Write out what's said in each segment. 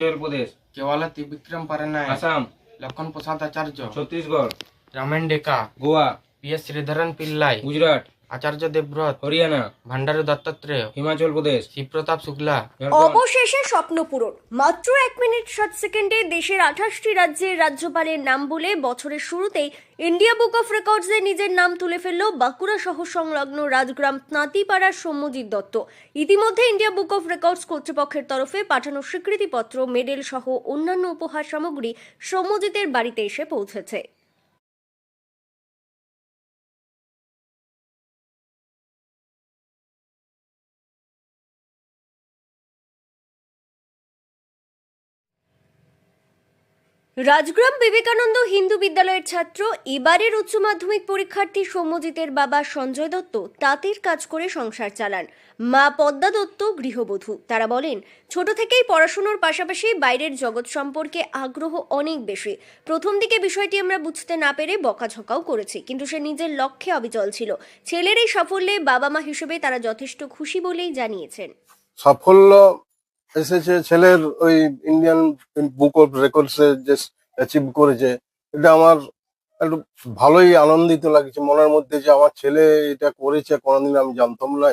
উত্তর প্রদেশ কেওয়ালা ত্রিবিক্রম পারনায় আসাম লক্ষণ প্রসাদ আচার্য ছত্তিশগড় রামেন ডেকা Goa P S Sreedharan Pillay Gujarat আচার্য দেবব্রত হরিয়ানা ভান্ডারু দত্তাত্রেয় হিমাচল প্রদেশ শিবপ্রতাপ শুক্লা। অবশেষে স্বপ্ন পূরণ। মাত্র এক মিনিট সাত সেকেন্ডে দেশের আঠাশটি রাজ্যের রাজ্যপালের নাম বলে বছরের শুরুতেই ইন্ডিয়া বুক অফ রেকর্ডস রেকর্ডসে নিজের নাম তুলে ফেলল বাঁকুড়া শহর সংলগ্ন রাজগ্রাম তাঁতিপাড়ার সৌম্যজিৎ দত্ত। ইতিমধ্যে ইন্ডিয়া বুক অফ রেকর্ডস কর্তৃপক্ষের তরফে পাঠানো স্বীকৃতিপত্র মেডেল সহ অন্যান্য উপহার সামগ্রী সৌম্যজিতের বাড়িতে এসে পৌঁছেছে। রাজগ্রাম বিবেকানন্দ হিন্দু বিদ্যালয়ের ছাত্র এবারের উচ্চ মাধ্যমিক পরীক্ষার্থী সৌম্যজিতের বাবা সঞ্জয় দত্ত তাঁতের কাজ করে সংসার চালান। মা পদ্মা দত্ত গৃহবধূ। তারা বলেন, ছোট থেকেই পড়াশুনোর পাশাপাশি বাইরের জগৎ সম্পর্কে আগ্রহ অনেক বেশি। প্রথম দিকে বিষয়টি আমরা বুঝতে না পেরে বকাঝকাও করেছি, কিন্তু সে নিজের লক্ষ্যে অবিচল ছিল। ছেলের এই সাফল্যে বাবা মা হিসেবে তারা যথেষ্ট খুশি বলেই জানিয়েছেন। সাফল্য এসেছে ছেলের ওই ইন্ডিয়ান বুক অফ রেকর্ডসে যে অ্যাচিভ করেছে, এটা আমার একটু ভালোই আনন্দিত লাগছে। মনের মধ্যে যে আমার ছেলে এটা করেছে, কোনোদিন আমি জানতাম না।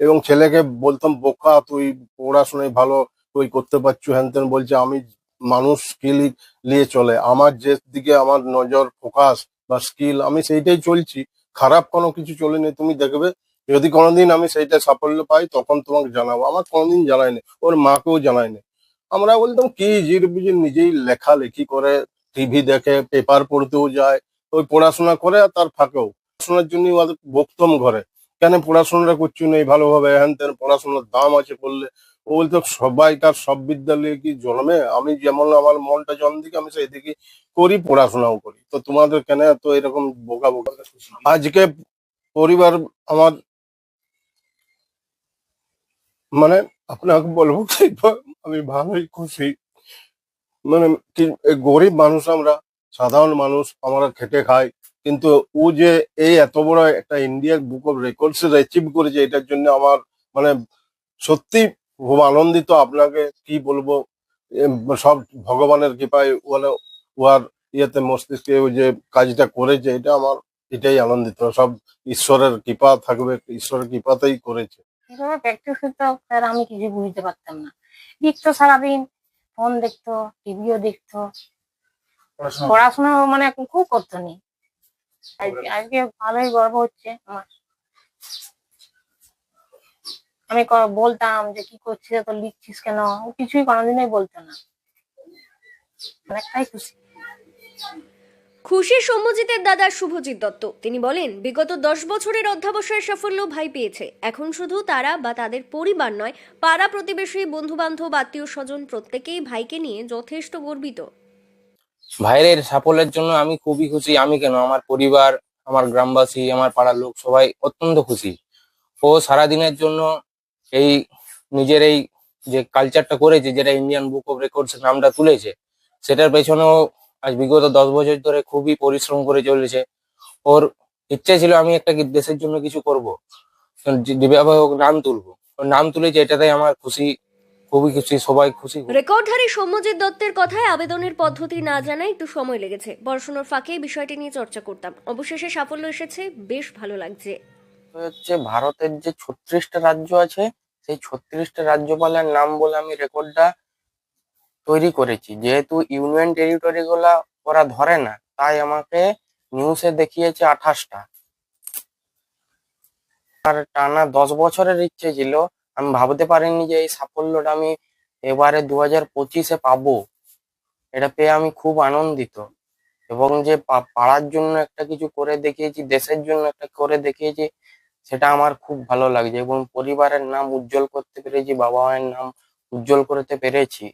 এবং ছেলেকে বলতাম, বোকা, তুই পড়াশোনায় ভালো, তুই করতে পারছ? হ্যান তেন বলছে, আমি মানুষ স্কিল নিয়ে চলে। আমার যে দিকে আমার নজর ফোকাস বা স্কিল আমি সেইটাই চলছি। খারাপ কোনো কিছু চলেনি, তুমি দেখবে যদি কোনোদিন আমি সেইটা সাফল্য পাই, তখন তোমাকে জানাব। আমার কোনোদিন জানায়নি ওর মাকেও জানায়নি আমরা বলতাম, কি জির বুঝি নিজেই লেখালেখি করে টিভি দেখে পেপার পড়তেও যায়, ওই পড়াশোনা করে আর তার ফাঁকেও। পড়াশোনার জন্য ওদের বকতম ঘরে। কেন পড়াশোনাটা করছি না ভালোভাবে? হ্যান তেন পড়াশোনার দাম আছে করলে ও বলতো সবাইকার সব বিদ্যালয়ে কি জন্মে? আমি যেমন আমার মনটা জন্ম দিকে আমি সেই দিকে করি, পড়াশোনাও করি। তো তোমাদের কেন তো এরকম বোকা বোকা? আজকে পরিবার আমার মানে আপনাকে বলব আমি ভালোই খুশি। মানে গরিব মানুষ আমরা, সাধারণ মানুষ আমরা খেটে খাই, কিন্তু ও যে এই এত বড় একটা ইন্ডিয়ার বুক অফ রেকর্ডস এর অ্যাচিভ করেছে, এটার জন্য আমার মানে সত্যি খুব আনন্দিত আপনাকে কি বলব সব ভগবানের কৃপায় ওয়ালা ওয়ার ইয়েতে মস্তিষ্কে ওই যে কাজটা করেছে, এটা আমার এটাই আনন্দিত। সব ঈশ্বরের কৃপা থাকবে, ঈশ্বরের কৃপাতেই করেছে। কীভাবে প্র্যাকটিস করতো স্যার আমি কিছু বুঝতে পারতাম না। দেখতো সারাদিন ফোন দেখতো টিভিও দেখতো। পড়াশোনা মানে এখন খুব করতো নি। আজকে ভালোই গর্ব হচ্ছে আমার। আমি বলতাম যে কি করছিস তো লিখছিস কেন? ও কিছুই কোনোদিনই বলতো না। অনেকটাই খুশি। খুশি সৌম্যজিতের দাদা শুভজিৎ দত্ত। তিনি বলেন, বিগত দশ বছরের অধ্যাবসায়ের সাফল্য ভাই পেয়েছে। এখন শুধু তারা বা তাদের পরিবার নয়, পাড়া প্রতিবেশী বন্ধু বান্ধব আত্মীয় স্বজন প্রত্যেকেই ভাইকে নিয়ে যথেষ্ট গর্বিত। ভাইয়ের সাফল্যের জন্য আমি খুবই খুশি। আমি কেন? আমার পরিবার, আমার গ্রামবাসী, আমার পাড়ার লোক সবাই অত্যন্ত খুশি। ও সারাদিনের জন্য এই নিজের এই যে কালচারটা করেছে, যেটা ইন্ডিয়ান বুক অফ রেকর্ডস নামটা তুলেছে, সেটার পেছনেও আজ বিগত দশ বছর ধরে খুবই পরিশ্রম করে চলেছে। ওর ইচ্ছে ছিল আমি একটা দেশের জন্য কিছু করব। যেভাবে হোক নাম তুলবো। নাম তুলেছে এটাতেই আমার খুশি খুবই খুশি সবাই খুশি। রেকর্ডধারী সৌম্যজিৎ দত্তের কথায় আবেদনের পদ্ধতি না জানায় একটু সময় লেগেছে। পড়াশোনার ফাঁকে বিষয়টি নিয়ে চর্চা করতাম। অবশেষে সাফল্য এসেছে বেশ ভালো লাগছে। হচ্ছে ভারতের যে ছত্রিশটা রাজ্য আছে সেই ছত্রিশটা রাজ্যপালের নাম বলে আমি রেকর্ডটা তৈরি করেছি। যেহেতু ইউনিয়ন টেরিটরি গুলা ওরা ধরে না, তাই আমাকে নিউজে দেখিয়েছে আঠাশটা। আর টানা দশ বছরের ইচ্ছে ছিল, আমি ভাবতে পারিনি যে এই সাফল্যটা আমি এবারে দু হাজার পঁচিশে পাবো। এটা পেয়ে আমি খুব আনন্দিত। এবং যে পাড়ার জন্য একটা কিছু করে দেখিয়েছি, দেশের জন্য একটা করে দেখিয়েছি, সেটা আমার খুব ভালো লাগছে। এবং পরিবারের নাম উজ্জ্বল করতে পেরেছি, বাবা মায়ের নাম উজ্জ্বল করতে পেরেছি।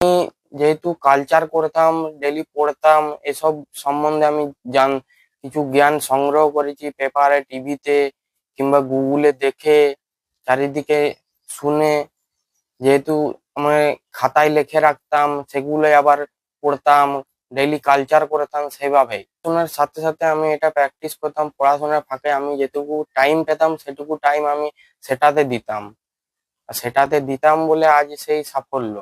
আমি যেহেতু কালচার করতাম ডেলি পড়তাম, এসব সম্বন্ধে আমি জান, কিছু জ্ঞান সংগ্রহ করেছি পেপারে টিভিতে কিংবা গুগলে দেখে, চারিদিকে শুনে। যেহেতু আমি খাতায় লিখে রাখতাম, সেগুলো আবার পড়তাম ডেইলি কালচার করতাম সেভাবে। পড়াশোনার সাথে সাথে আমি এটা প্র্যাকটিস করতাম, পড়াশোনার ফাঁকে আমি যেটুকু টাইম পেতাম, সেটুকু টাইম আমি সেটাতে দিতাম। আর সেটাতে দিতাম বলে আজ সেই সাফল্য।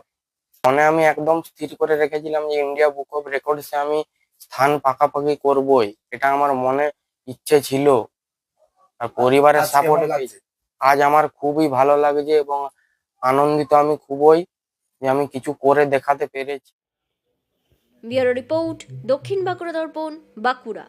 মনে আমি একদম স্থির করে রেখেছিলাম যে ইন্ডিয়া বুক অফ রেকর্ডসে আমি স্থান পাকাপাকি করবই। এটা আমার মনে ইচ্ছে ছিল। আর পরিবারের সাপোর্ট আজ আমার খুবই ভালো লাগছে এবং আনন্দিত আমি খুবই যে আমি কিছু করে দেখাতে পেরেছি। ব্যুরো রিপোর্ট দক্ষিণ বাঁকুড়া দর্পণ বাঁকুড়া।